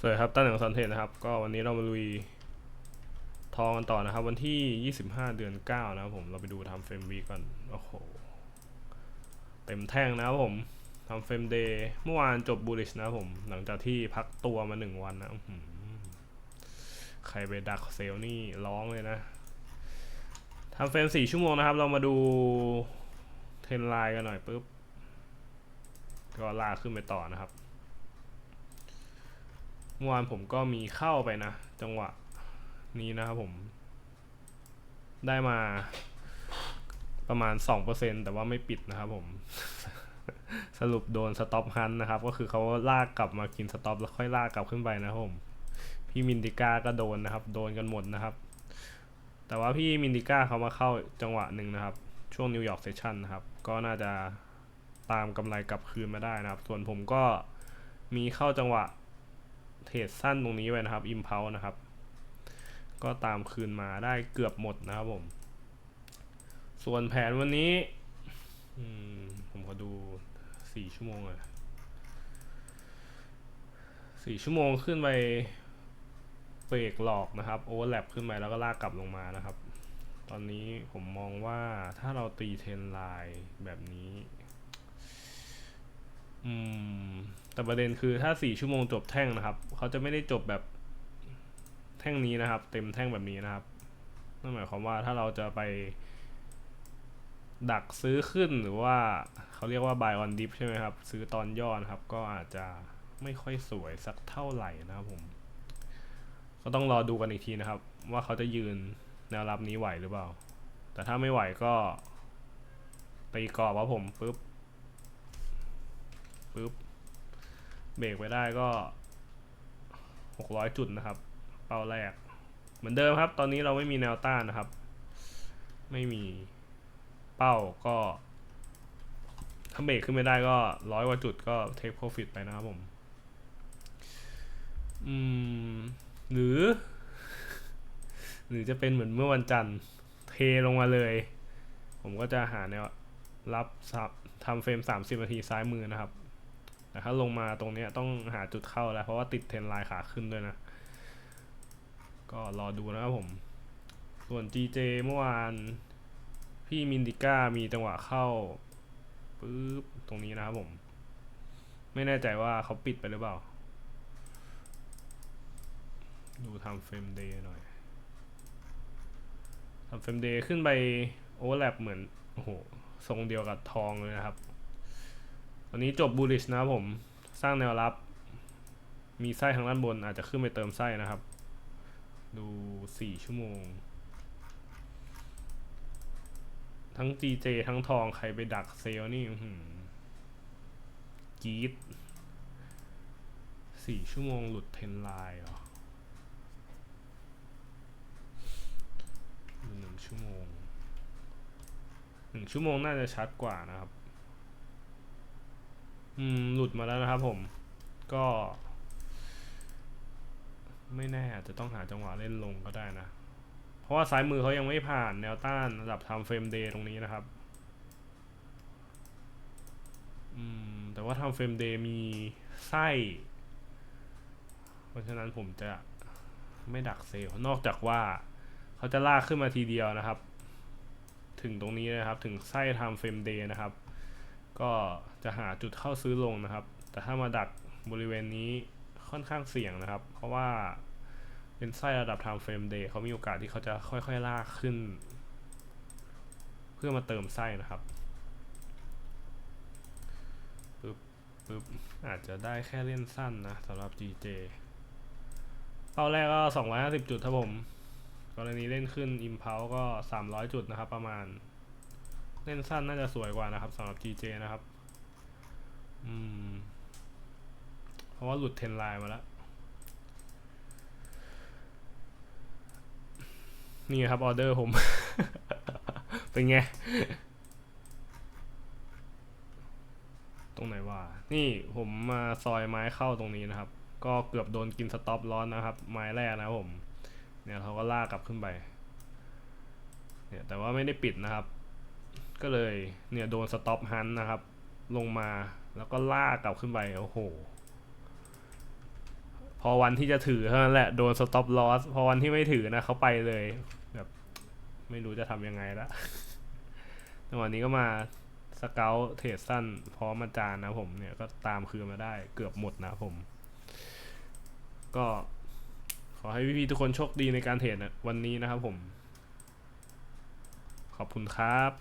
สวัสดีครับตั้นหนังซันเทนนะครับ ก็วันนี้เรามาลุยทองกันต่อนะครับ วันที่ 25 เดือน 9 นะครับผม เราไปดูทำเฟรมวีก่อน โอ้โห เต็มแท่งนะครับผมทำเฟรมเดย์เมื่อวานจบบูลิชนะครับผม หลังจากที่พักตัวมาหนึ่งวันนะใครไปดักเซลนี่ร้องเลยนะทำเฟรมสี่ชั่วโมงนะครับ เรามาดูเทรนไลน์กันหน่อยปุ๊บ ก็ลากขึ้นไปต่อนะครับ เมื่อวานผมก็มีเข้าไปนะ จังหวะนี้นะครับผม ได้มาประมาณ 2%แต่ว่าไม่ปิดนะครับผม สรุปโดนสต็อปฮันนะครับ ก็คือเขาลากกลับมากินสต็อปแล้วค่อยลากกลับขึ้นไปนะครับผม พี่มินดิก้าก็โดนนะครับ โดนกันหมดนะครับ แต่ว่าพี่มินดิก้าเขามาเข้าจังหวะหนึ่งนะครับ ช่วงนิวยอร์กเซสชันนะครับ ก็น่าจะตามกำไรกลับคืนมาได้นะครับ ส่วนผมก็มีเข้าจังหวะ เทรดสั้นตรงนี้ไว้นะครับ Impulse นะครับ ก็ตามคืนมาได้เกือบหมดนะครับผม ส่วนแผนวันนี้ ผมขอดูสี่ชั่วโมงเลยสี่ชั่วโมงขึ้นไปเบรกหลอกนะครับโอเวอร์แลปขึ้นไปแล้วก็ลากกลับลงมานะครับ ตอนนี้ผมมองว่าถ้าเราตีเทรนไลน์แบบนี้ อืม แต่ประเด็นคือถ้าสี่ชั่วโมงจบแท่งนะครับ เขาจะไม่ได้จบแบบแท่งนี้นะครับ เต็มแท่งแบบนี้นะครับ นั่นหมายความว่าถ้าเราจะไป ดักซื้อขึ้นหรือว่าเขาเรียกว่า buy on dip ใช่ไหมครับ ซื้อตอนย่อนะครับ ก็อาจจะไม่ค่อยสวยสักเท่าไหร่นะครับผม ก็ต้องรอดูกันอีกทีนะครับ ว่าเขาจะยืนแนวรับนี้ไหวหรือเปล่า แต่ถ้าไม่ไหวก็ตีกรอบครับผมปุ๊บ ปุ๊บเบรกไปได้ก็600จุดนะครับ เป้าแรก เหมือนเดิมครับ ตอนนี้เราไม่มีแนวต้านนะครับ ไม่มีเป้าก็ ถ้าเบรกขึ้นไม่ได้ก็ร้อยกว่าจุดก็ take profit ไปนะครับผม อืม หรือ หรือจะเป็นเหมือนเมื่อวันจันทร์ เทลงมาเลย ผมก็จะหาแนวรับซับทำเฟรม 30นาทีซ้ายมือนะครับ แต่ถ้าลงมาตรงนี้ต้องหาจุดเข้าแล้ว เพราะว่าติดเทรนไลน์ขาขึ้นด้วยนะ ก็รอดูนะครับผม ส่วน GJ เมื่อวาน พี่มินดิก้ามีจังหวะเข้าปึ๊บตรงนี้นะครับผม ไม่แน่ใจว่าเขาปิดไปหรือเปล่า ดูทำเฟรมเดย์หน่อยทำเฟรมเดย์ขึ้นไปโอเวอร์แลปเหมือน โอ้โห ทรงเดียวกับทองเลยนะครับ ตอนนี้จบบูลิชนะครับผมสร้างแนวรับ มีไส้ทางด้านบนอาจจะขึ้นไปเติมไส้นะครับ ดูสี่ชั่วโมง ทั้ง GJ ทั้งทองใครไปดักเซลนี่หือกรีดสี่ชั่วโมงหลุดเทนไลน์เหรอหนึ่งชั่วโมงหนึ่งชั่วโมงน่าจะชัดกว่านะครับ อืม หลุดมาแล้วนะครับผม ก็ ไม่แน่อาจจะต้องหาจังหวะเล่นลงก็ได้นะ เพราะว่าซ้ายมือเขายังไม่ผ่านแนวต้านระดับทำเฟรมเดย์ตรงนี้นะครับ อืม แต่ว่าทำเฟรมเดย์มีไส้ เพราะฉะนั้นผมจะไม่ดักเซลล์นอกจากว่าเขาจะลากขึ้นมาทีเดียวนะครับ ถึงตรงนี้นะครับ ถึงไส้ทำเฟรมเดย์นะครับ ก็จะหาจุดเข้าซื้อลงนะครับ แต่ถ้ามาดักบริเวณนี้ค่อนข้างเสี่ยงนะครับ เพราะว่าเป็นไส้ระดับ time frame day เขามีโอกาสที่เขาจะค่อยๆลากขึ้น เพื่อมาเติมไส้นะครับปึ๊บปึ๊บอาจจะได้แค่เล่นสั้นนะสำหรับ GJ เป้าแรกก็ 250 จุดครับผม กรณีเล่นขึ้น Impulse ก็ 300 จุดนะครับประมาณ เล่นสั้นน่าจะสวยกว่านะครับสำหรับ GJ นะครับ อืม เพราะว่าหลุดเทนไลน์มาแล้ว นี่ครับออเดอร์ผม เป็นไง ตรงไหนว่า นี่ผมมาซอยไม้เข้าตรงนี้นะครับ ก็เกือบโดนกินสต็อปร้อนนะครับ ไม้แรกนะครับผม เนี่ยเขาก็ลากกลับขึ้นไป เนี่ยแต่ว่าไม่ได้ปิดนะครับ ก็เลยเนี่ยโดนสต็อปฮันนะครับ ลงมาแล้วก็ลากกลับขึ้นไปโอ้โห พอวันที่จะถือเท่านั้นแหละโดน stop loss พอวันที่ไม่ถือนะเขาไปเลยแบบไม่รู้จะทำยังไงละจังหวะนี้ก็มาสเกลเทรดสั้นพร้อมอาจารย์นะผมเนี่ยก็ตามคืนมาได้เกือบหมดนะผม ก็ขอให้พี่ๆทุกคนโชคดีในการเทรดนะวันนี้นะครับผม ขอบคุณครับ